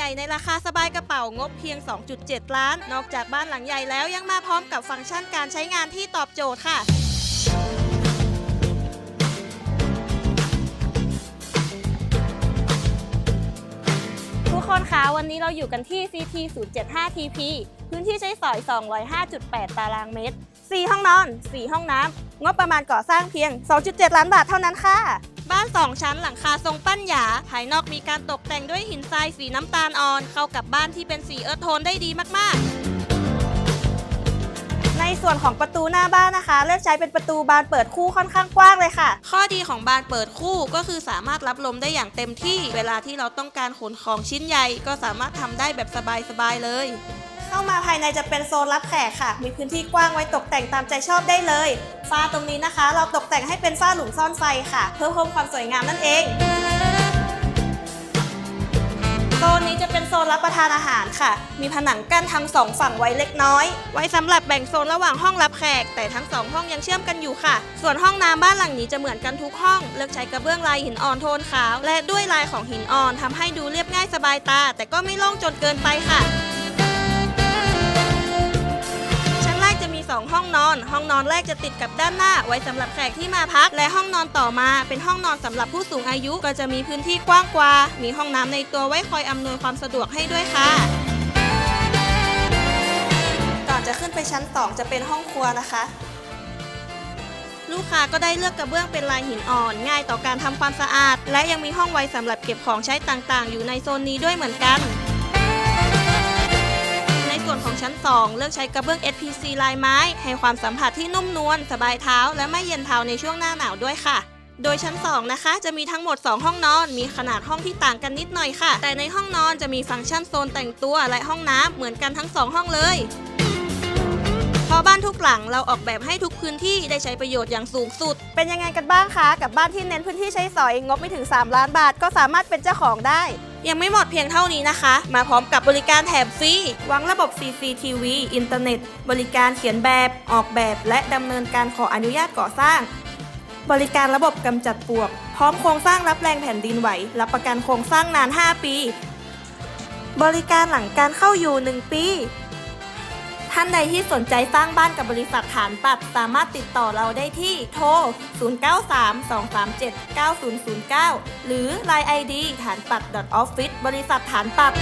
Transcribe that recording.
ใหญ่ในราคาสบายกระเป๋างบเพียง 2.7 ล้าน นอกจากบ้านหลังใหญ่แล้วยังมาพร้อมกับฟังก์ชันการใช้งานที่ตอบโจทย์ค่ะทุกคนคะวันนี้เราอยู่กันที่ CT 075 TP พื้นที่ใช้สอย 205.8 ตารางเมตร 4 ห้องนอน 4 ห้องน้ำ งบประมาณก่อสร้างเพียง 2.7 ล้านบาทเท่านั้นค่ะ บ้าน 2 ชั้นหลังคาทรงปั้นหยา ภายนอกมีการตกแต่งด้วยหินทรายสีน้ำตาลอ่อน เข้ากับบ้านที่เป็นสีเอิร์ธโทนได้ดีมากๆในส่วนของประตูหน้าบ้านนะคะ เลือกใช้เป็นประตูบานเปิดคู่ค่อนข้างกว้างเลยค่ะ ข้อดีของบานเปิดคู่ก็คือสามารถรับลมได้อย่างเต็มที่ เวลาที่เราต้องการขนของชิ้นใหญ่ ก็สามารถทำได้แบบสบายๆเลย เข้ามาภายในจะเป็นโซนรับแขกค่ะ มีพื้นที่กว้างไว้ตกแต่งตามใจชอบได้เลยฝ้าตรงนี้นะคะ เราตกแต่งให้เป็นฝ้าหลุมซ่อนไฟค่ะ เพื่อเพิ่มความสวยงามนั่นเองโซนนี้จะเป็นโซนรับประทานอาหารค่ะ มีผนังกั้นทั้งสองฝั่งไว้เล็กน้อย ไว้สำหรับแบ่งโซนระหว่างห้องรับแขก แต่ทั้งสองห้องยังเชื่อมกันอยู่ค่ะ ส่วนห้องน้ำบ้านหลังนี้จะเหมือนกันทุกห้อง เลือกใช้กระเบื้องลายหินอ่อนโทนขาว และด้วยลายของหินอ่อนทำให้ดูเรียบง่ายสบายตา แต่ก็ไม่โล่งจนเกินไปค่ะ ห้องนอนห้องนอนแรกจะติดกับด้านหน้า ไว้สำหรับแขกที่มาพัก และห้องนอนต่อมาเป็นห้องนอนสำหรับผู้สูงอายุก็จะมีพื้นที่กว้างกว่า มีห้องน้ำในตัวไว้คอยอำนวยความสะดวกให้ด้วยค่ะก่อนจะขึ้นไปชั้น 2 จะเป็นห้องครัวนะคะ ลูกค้าก็ได้เลือกกระเบื้องเป็นลายหินอ่อน ง่ายต่อการทำความสะอาด และยังมีห้องไว้สำหรับเก็บของใช้ต่างๆ อยู่ในโซนนี้ด้วยเหมือนกันใน ส่วนของชั้น 2 เลือกใช้กระเบื้อง SPC ลายไม้ ให้ความสัมผัสที่นุ่มนวลสบายเท้า และไม่เย็นเท้าในช่วงหน้าหนาวด้วยค่ะ โดยชั้น 2 นะคะ จะมีทั้งหมด 2 ห้องนอน มีขนาดห้องที่ต่างกันนิดหน่อยค่ะ แต่ในห้องนอนจะมีฟังก์ชันโซนแต่งตัวและห้องน้ำเหมือนกันทั้ง 2 ห้องเลยพราะบ้านทุกหลังเราออกแบบให้ทุกพื้นที่ได้ใช้ประโยชน์อย่างสูงสุด เป็นยังไงกันบ้างคะ กับบ้านที่เน้นพื้นที่ใช้สอยงบไม่ถึง 3 ล้านบาท ก็สามารถเป็นเจ้าของได้ ยังไม่หมดเพียงเท่านี้นะคะ มาพร้อมกับบริการแถมฟรีวางระบบ CCTV อินเทอร์เน็ต บริการเขียนแบบ ออกแบบ และดำเนินการขออนุญาตก่อสร้าง บริการระบบกำจัดปลวก พร้อมโครงสร้างรับแรงแผ่นดินไหว รับประกันโครงสร้างนาน 5 ปี บริการหลังการเข้าอยู่ 1 ปี ท่านใดที่สนใจสร้างบ้านกับบริษัทฐานปัดสามารถติดต่อเราได้ที่โทร 0932379009 หรือ Line ID ฐานปัด .office บริษัทฐานปัด